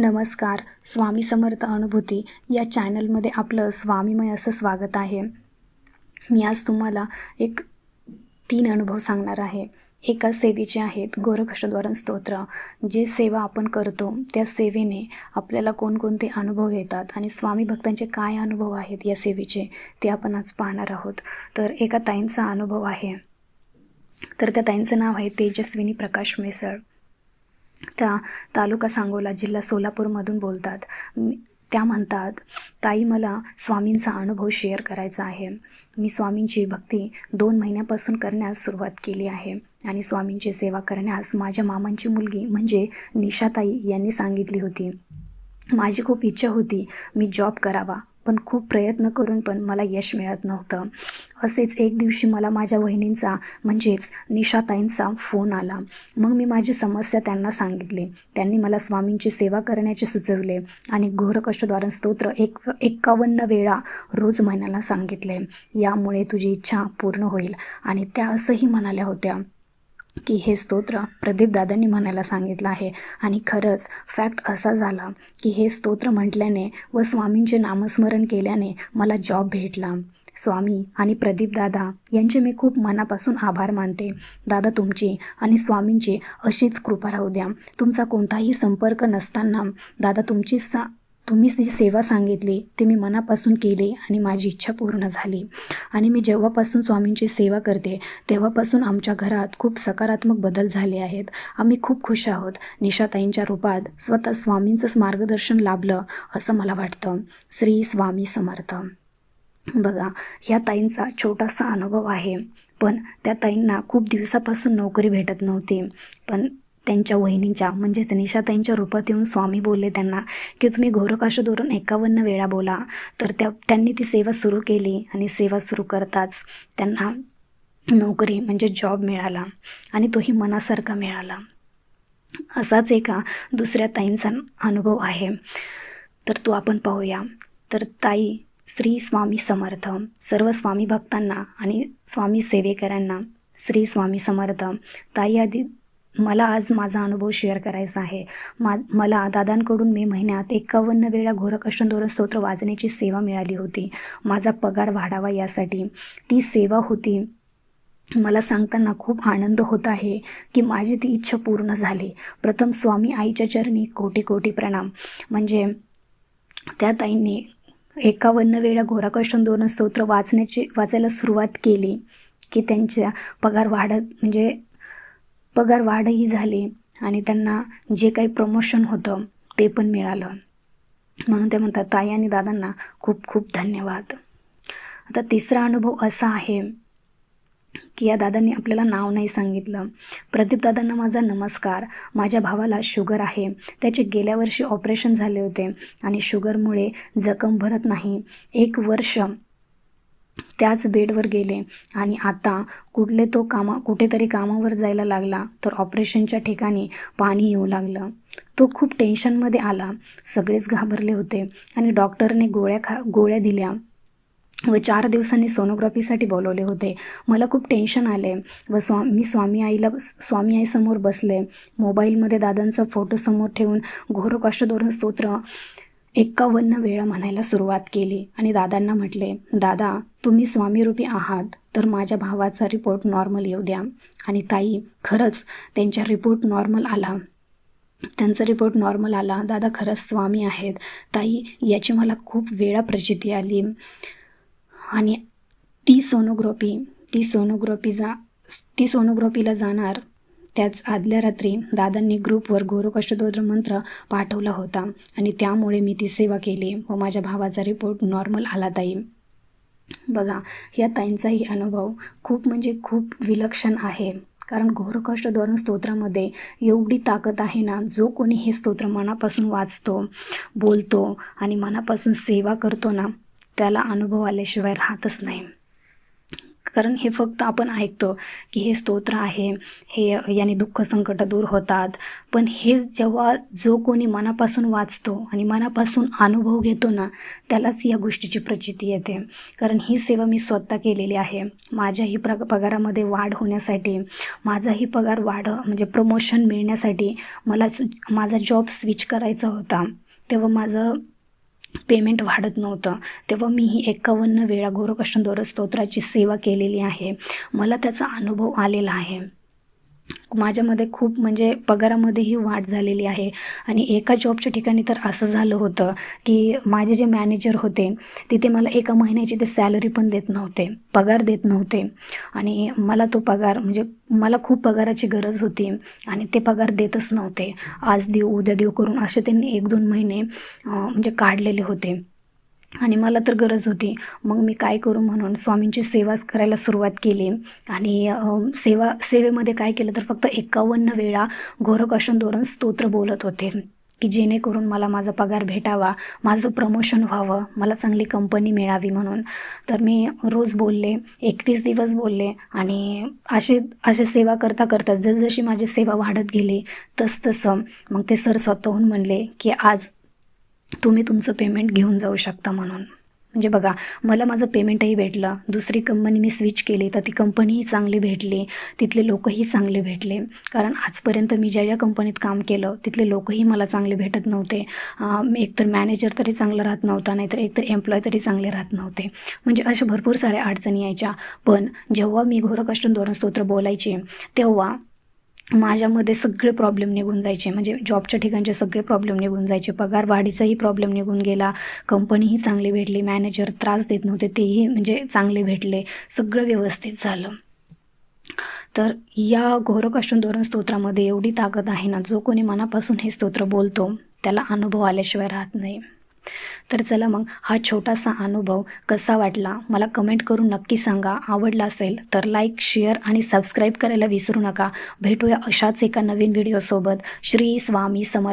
नमस्कार स्वामी समर्थ अनुभूती या चॅनलमध्ये आपलं स्वामीमय असं स्वागत आहे. मी आज तुम्हाला एक तीन अनुभव सांगणार आहे. एका सेवेचे आहेत गोरखशद्वारण स्तोत्र. जे सेवा आपण करतो त्या सेवेने आपल्याला कोणकोणते अनुभव येतात आणि स्वामी भक्तांचे काय अनुभव आहेत या सेवेचे ते आपण आज पाहणार आहोत. तर एका ताईंचा अनुभव आहे. तर त्या ताईंचं नाव आहे तेजस्विनी प्रकाश मिसळ. त्या तालुका सांगोला जिल्हा सोलापूरमधून बोलतात. त्या म्हणतात ताई मला स्वामींचा अनुभव शेअर करायचा आहे. मी स्वामींची भक्ती दोन महिन्यापासून करण्यास सुरुवात केली आहे आणि स्वामींची सेवा करण्यास माझ्या मामांची मुलगी म्हणजे निशाताई यांनी सांगितली होती. माझी खूप इच्छा होती मी जॉब करावा. पण खूप प्रयत्न करून पण मला यश मिळत नव्हतं. असेच एक दिवशी मला माझ्या वहिनींचा म्हणजेच निशाताईंचा फोन आला. मग मी माझी समस्या त्यांना सांगितली. त्यांनी मला स्वामींची सेवा करण्याचे सुचवले आणि घोरकष्टद्वारण स्तोत्र एक एक्कावन्न वेळा रोज म्हणायला सांगितले. यामुळे तुझी इच्छा पूर्ण होईल. आणि त्या असंही म्हणाल्या होत्या. की हे स्तोत्र प्रदीपदादांनी म्हणायला सांगितलं आहे. आणि खरंच फॅक्ट असा झाला की हे स्तोत्र म्हटल्याने व स्वामींचे नामस्मरण केल्याने मला जॉब भेटला. स्वामी आणि प्रदीपदादा यांचे मी खूप मनापासून आभार मानते. दादा तुमची आणि स्वामींची अशीच कृपा राहू द्या. तुमचा कोणताही संपर्क नसताना दादा तुमची सा तुम्ही जी सेवा सांगितली ती मी मनापासून केले आणि माझी इच्छा पूर्ण झाली. आणि मी जेव्हापासून स्वामींची सेवा करते तेव्हापासून आमच्या घरात खूप सकारात्मक बदल झाले आहेत. आम्ही खूप खुश आहोत. निशाताईंच्या रूपात स्वतः स्वामींचंच मार्गदर्शन लाभलं असं मला वाटतं. श्री स्वामी समर्थ. बघा ह्या ताईंचा छोटासा अनुभव आहे. पण त्या ताईंना खूप दिवसापासून नोकरी भेटत नव्हती. पण त्यांच्या वहिनींच्या म्हणजेच निशाताईंच्या रूपात येऊन स्वामी बोलले त्यांना की तुम्ही घोरकाशोदवरून एकावन्न वेळा बोला. तर त्या त्यांनी ती सेवा सुरू केली आणि सेवा सुरू करताच त्यांना नोकरी म्हणजे जॉब मिळाला आणि तोही मनासारखा मिळाला. असाच एका दुसऱ्या ताईंचा अनुभव आहे. तर तो आपण पाहूया. तर ताई श्री स्वामी समर्थ. सर्व स्वामी भक्तांना आणि स्वामी सेवेकरांना श्री स्वामी समर्थ. ताई आधी मला आज माझा अनुभव शेअर करायचा आहे. मा मला दादांकडून मे महिन्यात एकावन्न वेळा घोरकष्टंदोरण स्तोत्र वाजण्याची सेवा मिळाली होती. माझा पगार वाढावा यासाठी. ती सेवा होती. मला सांगताना खूप आनंद होत आहे की माझी ती इच्छा पूर्ण झाली. प्रथम स्वामी आईच्या चरणी कोटी कोटी प्रणाम. म्हणजे त्या ताईंनी एकावन्न वेळा घोराकष्टन स्तोत्र वाचण्याची वाचायला सुरुवात केली की त्यांच्या पगार वाढत म्हणजे पगार वाढही झाली आणि त्यांना जे काही प्रमोशन होतं ते पण मिळालं. म्हणून ते म्हणतात ताई आणि दादांना खूप खूप धन्यवाद. आता तिसरा अनुभव असा आहे की या दादांनी आपल्याला नाव नाही सांगितलं. प्रदीप दादांना माझा नमस्कार. माझ्या भावाला शुगर आहे. त्याचे गेल्या वर्षी ऑपरेशन झाले होते आणि शुगरमुळे जखम भरत नाही. एक वर्ष त्याच बेडवर गेले आणि आता कुठले तो कामा कुठेतरी कामावर जायला लागला तर ऑपरेशनच्या ठिकाणी पाणी येऊ लागलं. तो खूप टेन्शनमध्ये आला. सगळेच घाबरले होते आणि डॉक्टरने गोळ्या खा गोळ्या दिल्या व चार दिवसांनी सोनोग्राफीसाठी बोलवले होते. मला खूप टेन्शन आले व स्वा मी स्वामी आईला स्वामी आईसमोर बसले. मोबाईलमध्ये दादांचा फोटो समोर ठेवून घोरकाष्टधोरण स्तोत्र एक्कावन्न वेळा म्हणायला सुरुवात केली आणि दादांना म्हटले दादा तुम्ही स्वामीरूपी आहात तर माझ्या भावाचा रिपोर्ट नॉर्मल येऊ द्या. आणि ताई खरंच त्यांच्या रिपोर्ट नॉर्मल आला. त्यांचा रिपोर्ट नॉर्मल आला? दादा खरंच स्वामी आहेत. ताई याची मला खूप वेळा प्रचिती आली. आणि ती सोनोग्रोपी ती सोनोग्रोपी जा ती सोनोग्राफीला जाणार त्याच आदल्या रात्री दादांनी ग्रुपवर घोरकष्टदोद्र मंत्र पाठवला होता आणि त्यामुळे मी ती सेवा केली व माझ्या भावाचा रिपोर्ट नॉर्मल आला ताई. बघा या ताईंचाही अनुभव खूप म्हणजे खूप विलक्षण आहे. कारण घोरकष्टधोरण स्तोत्रामध्ये एवढी ताकद आहे ना जो कोणी हे स्तोत्र मनापासून वाचतो बोलतो आणि मनापासून सेवा करतो ना त्याला अनुभव आल्याशिवाय राहतच नाही. कारण हे फक्त आपण ऐकतो की हे स्तोत्र आहे हे याने दुःख संकट दूर होतात. पण हे जेव्हा जो कोणी मनापासून वाचतो आणि मनापासून अनुभव घेतो ना त्यालाच या गोष्टीची प्रचिती येते. कारण ही सेवा मी स्वतः केलेली आहे. माझ्याही प्र पगारामध्ये वाढ होण्यासाठी माझाही पगार वाढ म्हणजे प्रमोशन मिळण्यासाठी मला माझा जॉब स्विच करायचा होता. तेव्हा माझं पेमेंट वाढत नव्हतं. तेव्हा मी ही एकावन्न वेळा घोरकष्टदोर स्तोत्राची सेवा केलेली आहे. मला त्याचा अनुभव आलेला आहे. माझ्यामध्ये खूप म्हणजे पगारामध्येही वाढ झालेली आहे. आणि एका जॉबच्या ठिकाणी तर असं झालं होतं की माझे जे मॅनेजर होते तिथे मला एका महिन्याची ते सॅलरी पण देत नव्हते पगार देत नव्हते. आणि मला तो पगार म्हणजे मला खूप पगाराची गरज होती आणि ते पगार देतच नव्हते. आज देऊ उद्या देऊ करून असे त्यांनी एक दोन महिने म्हणजे काढलेले होते. आणि मला तर गरज होती. मग मी काय करू म्हणून स्वामींची सेवा करायला सुरुवात केली. आणि सेवा सेवेमध्ये काय केलं तर फक्त एकावन्न वेळा गोरकाशन धोरण स्तोत्र बोलत होते. की जेणेकरून मला माझा पगार भेटावा माझं प्रमोशन व्हावं मला चांगली कंपनी मिळावी म्हणून. तर मी रोज बोलले एकवीस दिवस बोलले आणि असे असे सेवा करता करता जसजशी माझी सेवा वाढत गेली तसतसं मग ते सर स्वतःहून म्हणले की आज तुम्ही तुमचं पेमेंट घेऊन जाऊ शकता म्हणून. म्हणजे बघा मला माझं पेमेंटही भेटलं. दुसरी कंपनी मी स्विच केली तर ती कंपनीही चांगली भेटली. तिथले लोकही चांगले भेटले. कारण आजपर्यंत मी ज्या ज्या कंपनीत काम केलं तिथले लोकही मला चांगले भेटत नव्हते. एकतर मॅनेजर तरी चांगलं राहत नव्हता नाहीतर एकतर एम्प्लॉय तरी चांगले राहत नव्हते. म्हणजे अशा भरपूर साऱ्या अडचणी यायच्या. पण जेव्हा मी घोरकष्ट धोरण स्तोत्र बोलायचे तेव्हा माझ्यामध्ये सगळे प्रॉब्लेम निघून जायचे. म्हणजे जॉबच्या ठिकाणचे सगळे प्रॉब्लेम निघून जायचे. पगार वाढीचाही प्रॉब्लेम निघून गेला. कंपनीही चांगली भेटली. मॅनेजर त्रास देत नव्हते. तेही म्हणजे चांगले भेटले. सगळं व्यवस्थित झालं. तर या घोरकाष्टन धोरण स्तोत्रामध्ये एवढी ताकद आहे ना जो कोणी मनापासून हे स्तोत्र बोलतो त्याला अनुभव आल्याशिवाय राहत नाही. तर चला मग हा छोटासा अनुभव कसा वाटला? मला कमेंट करून नक्की सांगा. आवडला असेल तर लाईक शेअर आणि सबस्क्राईब करायला विसरू नका. भेटूया अशाच एका नवीन व्हिडिओसोबत श्री स्वामी समर्थ